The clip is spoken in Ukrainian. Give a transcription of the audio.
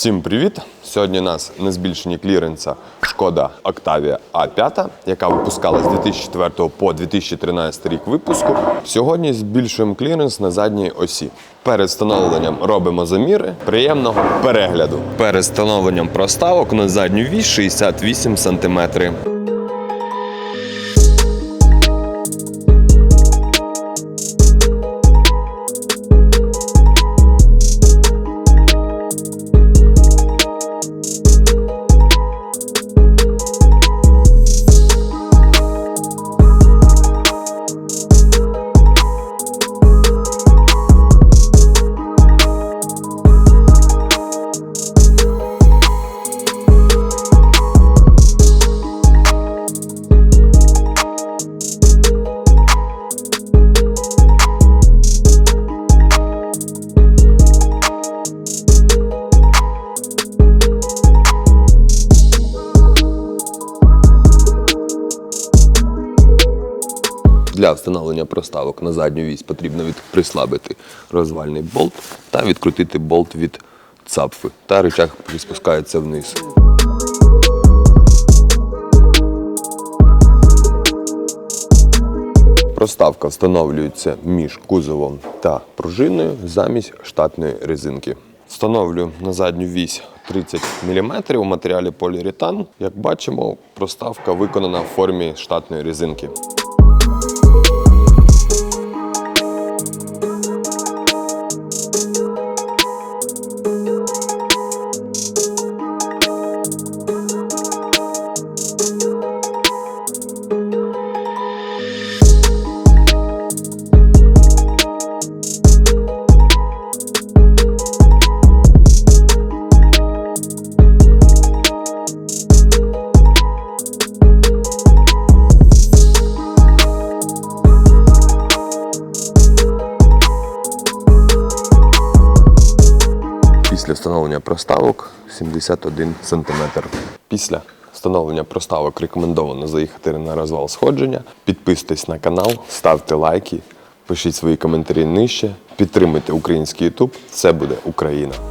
Всім привіт! Сьогодні у нас на збільшенні кліренса шкода Octavia A5, яка випускала з 2004 по 2013 рік випуску. Сьогодні збільшуємо кліренс на задній осі. Перед встановленням робимо заміри. Приємного перегляду. Перед встановленням проставок на задню вісь 68 см. Для встановлення проставок на задню вісь потрібно від... прислабити розвальний болт та відкрутити болт від цапфи. Та рычаг спускається вниз. Проставка встановлюється між кузовом та пружиною замість штатної резинки. Встановлюю на задню вісь 30 мм у матеріалі поліуретан. Як бачимо, проставка виконана в формі штатної резинки. Після встановлення проставок 71 см. Після встановлення проставок рекомендовано заїхати на розвал сходження. Підписуйтесь на канал, ставте лайки, пишіть свої коментарі нижче, підтримуйте український YouTube. Це буде Україна.